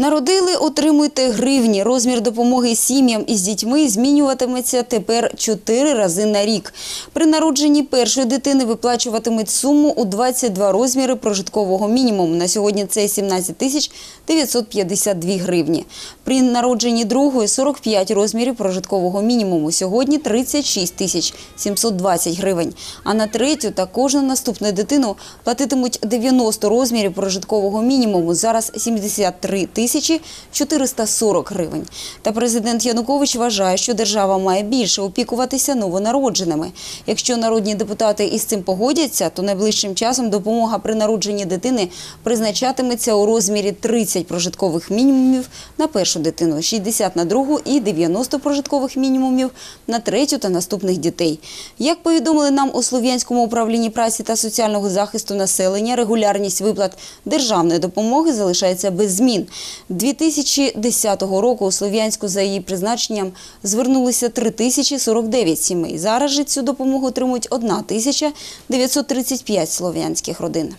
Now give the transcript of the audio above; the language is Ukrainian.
Народили, отримуйте гривні. Розмір допомоги сім'ям із дітьми змінюватиметься тепер чотири рази на рік. При народженні першої дитини виплачуватимуть суму у 22 розміри прожиткового мінімуму. На сьогодні це 17 тисяч 952 гривні. При народженні другої – 45 розмірів прожиткового мінімуму. Сьогодні 36 тисяч 720 гривень. А на третю та кожну наступну дитину платитимуть 90 розмірів прожиткового мінімуму. Зараз 73 тисячі 440 гривень. Та президент Янукович вважає, що держава має більше опікуватися новонародженими. Якщо народні депутати із цим погодяться, то найближчим часом допомога при народженні дитини призначатиметься у розмірі 30 прожиткових мінімумів на першу дитину, 60 на другу і 90 прожиткових мінімумів на третю та наступних дітей. Як повідомили нам у Слов'янському управлінні праці та соціального захисту населення, регулярність виплат державної допомоги залишається без змін. 2010 року у Слов'янську за її призначенням звернулися 3049 сімей. Зараз же цю допомогу отримують 1935 слов'янських родин.